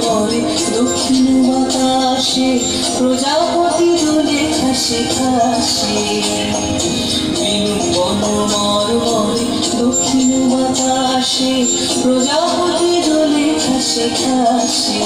করে দক্ষিণ বাতাসে প্রজাপতি দোলে খাসে খাসে দক্ষিণ বাতাসে প্রজাপতি দোলে খাসে খাসে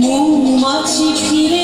মৌমাছি ফিরে